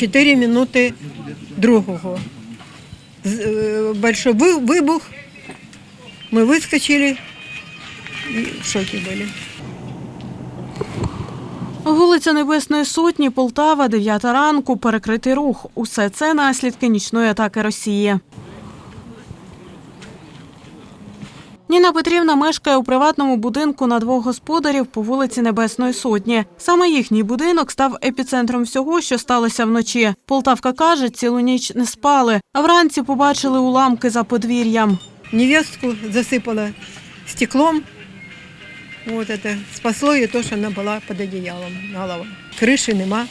4 минути другого. Е, Большой ви- вибух. Ми вискочили і в шокі були. Вулиця Небесної Сотні, Полтава, 9 ранку, перекритий рух. Усе це наслідки нічної атаки Росії. Ніна Петрівна мешкає у приватному будинку на двох господарів по вулиці Небесної Сотні. Саме їхній будинок став епіцентром всього, що сталося вночі. Полтавка каже, цілу ніч не спали, а вранці побачили уламки за подвір'ям. Невестку засипала стеклом. Вот это спасло її то, що вона була під одіялом голова. Криші нема,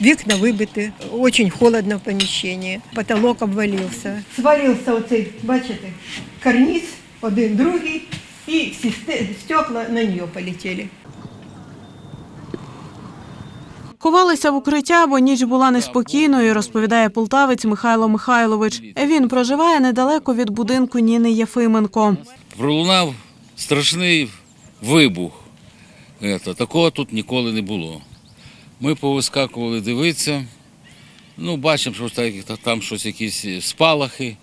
вікна вибиті, дуже холодно в поміщенні, потолок обвалився. Свалився оцей, бачите, карніз, один другий, і всі стекла на нього полетіли. Ховалися в укриття, бо ніч була неспокійною, розповідає полтавець Михайло Михайлович. Він проживає недалеко від будинку Ніни Єфименко. пролунав страшний вибух. Такого тут ніколи не було. Ми повискакували дивитися. Ну, бачимо, що там щось якісь спалахи,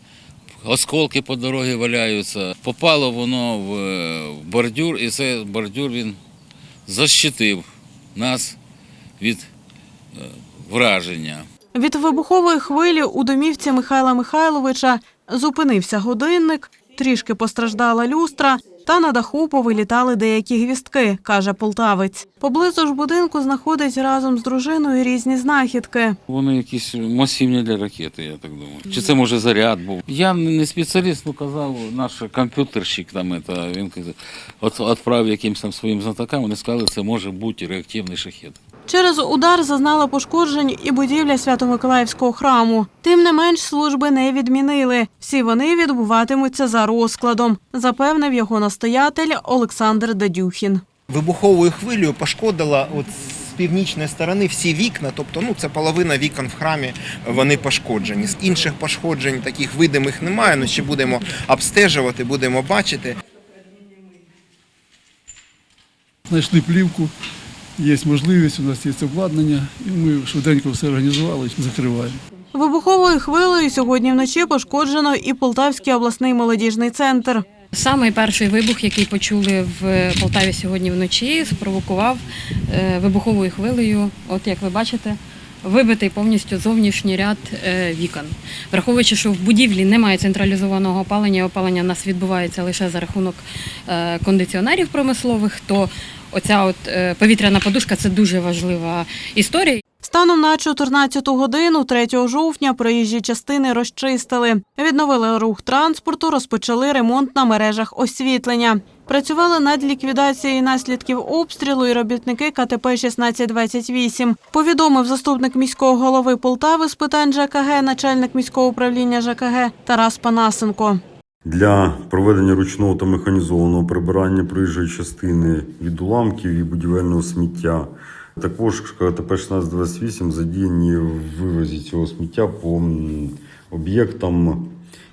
осколки по дорозі валяються. Попало воно в е, бордюр, і цей бордюр він защитив нас від е, враження. Від вибухової хвилі у домівці Михайла Михайловича зупинився годинник, трішки постраждала люстра, та на даху повилітали деякі гвістки, каже полтавець. Поблизу ж будинку знаходить разом з дружиною різні знахідки. Вони якісь масивні для ракети, я так думаю. Чи це може заряд був? Я не спеціаліст, ну казав наш комп'ютерщик там, это, він відправив якимось там своїм знатокам, вони сказали, це може бути реактивний шахет. Через удар зазнала пошкоджень і будівля Свято-Миколаївського храму. Тим не менш, служби не відмінили. Всі вони відбуватимуться за розкладом, запевнив його настоятель Олександр Дадюхін. вибуховою хвилею пошкодила от з північної сторони всі вікна, тобто ну це половина вікон в храмі вони пошкоджені. З інших пошкоджень таких видимих немає. Ну ще будемо обстежувати, будемо бачити. знайшли плівку, є можливість, у нас є обладнання, і ми швиденько все організували і закриваємо. Вибуховою хвилею сьогодні вночі пошкоджено і Полтавський обласний молодіжний центр. Самий перший вибух, який почули в Полтаві сьогодні вночі, спровокував е, вибуховою хвилею, от як ви бачите, вибитий повністю зовнішній ряд е, вікон. Враховуючи, що в будівлі немає централізованого опалення, опалення в нас відбувається лише за рахунок е, кондиціонерів промислових, то оця от е, повітряна подушка це дуже важлива історія. Станом на 14 годину 3 жовтня проїжджі частини розчистили. Відновили рух транспорту, розпочали ремонт на мережах освітлення. Працювали над ліквідацією наслідків обстрілу і робітники КТП 1628. Повідомив заступник міського голови Полтави з питань ЖКГ, начальник міського управління ЖКГ Тарас Панасенко. Для проведення ручного та механізованого прибирання проїжджої частини від уламків і будівельного сміття. Також КТП 1628 задіяні в вивозі цього сміття по об'єктам,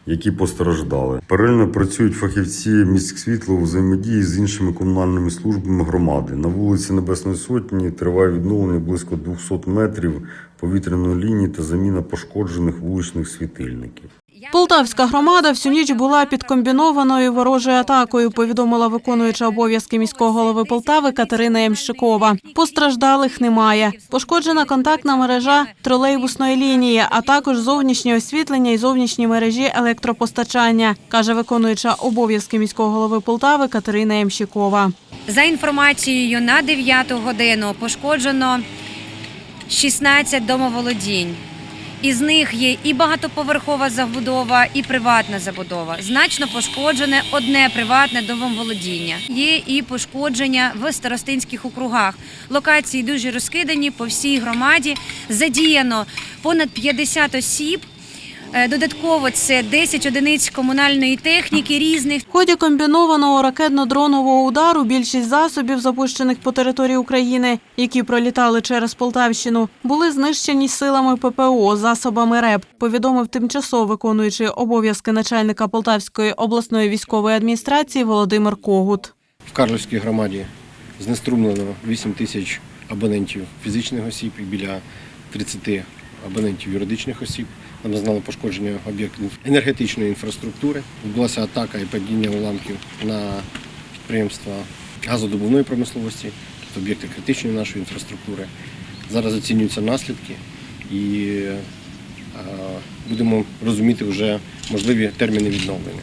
які постраждали. Паралельно працюють фахівці міськсвітло у взаємодії з іншими комунальними службами громади. На вулиці Небесної Сотні триває відновлення близько 200 метрів повітряної лінії та заміна пошкоджених вуличних світильників. Полтавська громада всю ніч була під комбінованою ворожою атакою, повідомила виконуюча обов'язки міського голови Полтави Катерина Ямщикова. Постраждалих немає. Пошкоджена контактна мережа тролейбусної лінії, а також зовнішнє освітлення і зовнішні мережі електропостачання, каже виконуюча обов'язки міського голови Полтави Катерина Ямщикова. За інформацією, на 9 годину пошкоджено 16 домоволодінь. Із них є і багатоповерхова забудова, і приватна забудова. Значно пошкоджене одне приватне домоволодіння. Є і пошкодження в старостинських округах. Локації дуже розкидані по всій громаді. Задіяно понад 50 осіб. Е, Додатково це 10 одиниць комунальної техніки різних. В ході комбінованого ракетно-дронового удару більшість засобів, запущених по території України, які пролітали через Полтавщину, були знищені силами ППО, засобами РЕП, повідомив тимчасово виконуючий обов'язки начальника Полтавської обласної військової адміністрації Володимир Когут. В Карлівській громаді знеструмлено 8 тисяч абонентів фізичних осіб і біля 30 абонентів юридичних осіб. Там зазнали пошкодження об'єктів енергетичної інфраструктури. Відбулася атака і падіння уламків на підприємства газодобувної промисловості, тобто об'єкти критичної нашої інфраструктури. Зараз оцінюються наслідки і е, будемо розуміти вже можливі терміни відновлення.